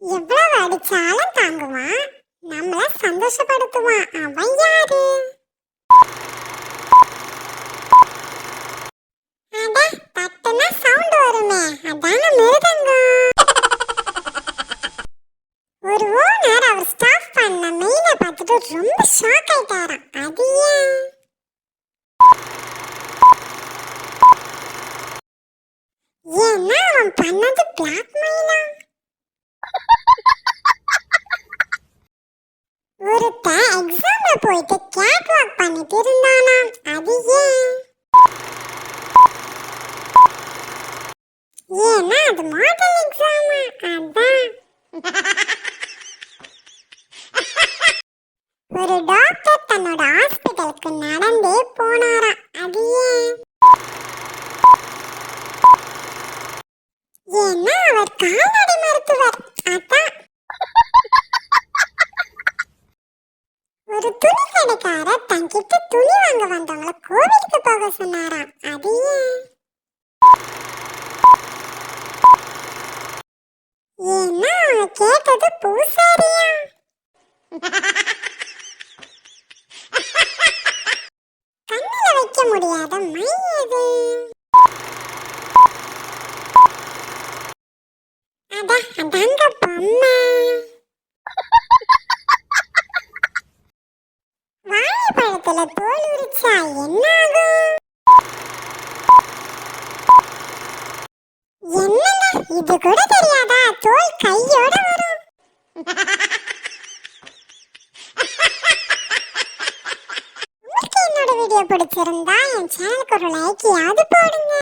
எவ்வளவு அடிச்சாலும் தாங்குவான் நம்மள சந்தோஷப்படுத்துவான் அவன் யாரு? அட தட்டுனா சவுண்ட் வருமே. அதான மிருதங்கம். ஒரு ஓனர் அவர் ஸ்டாஃப் பண்ண பார்த்துட்டு ரொம்ப ஷாக் ஆயிட்டாராம். அது ஏன்? ஏன்னா அவன் பண்ணது பிளாக் ஒருத்தன் எக்ஸாம்ல போயிட்டு கேட் வாக் பண்ணிட்டு இருந்தானா? அது ஏன்? ஏன்னா அது மாடல் எக்ஸாம் அதான். ஒரு டாக்டர் தன்னோட ஹாஸ்பிட்டலுக்கு நடந்தே போனாரா அது ஏன் ஏன்னா அவர் கால்நடை மருத்துவர் அதான் ஒரு துணி கடைக்கார தன்கிட்ட துணி வாங்க வந்தவங்கள கோவிலுக்கு போக சொன்னாராம். அது ஏன்? ஏன்னா அவங்க கேட்டது பூசாரியா? கண்ணில் வைக்க முடியாத மை எது அட அதாங்க பொம்மை. வாழைப்பழத்துல தோல் உரிச்சா என்ன ஆகும் என்னங்க? இது கூட தெரியாதா? தோல் கையோட வரும். உங்களுக்கு என்னோட வீடியோ பிடிச்சிருந்தா என் சேனலுக்கு ஒரு லைக் யாவது போடுங்க.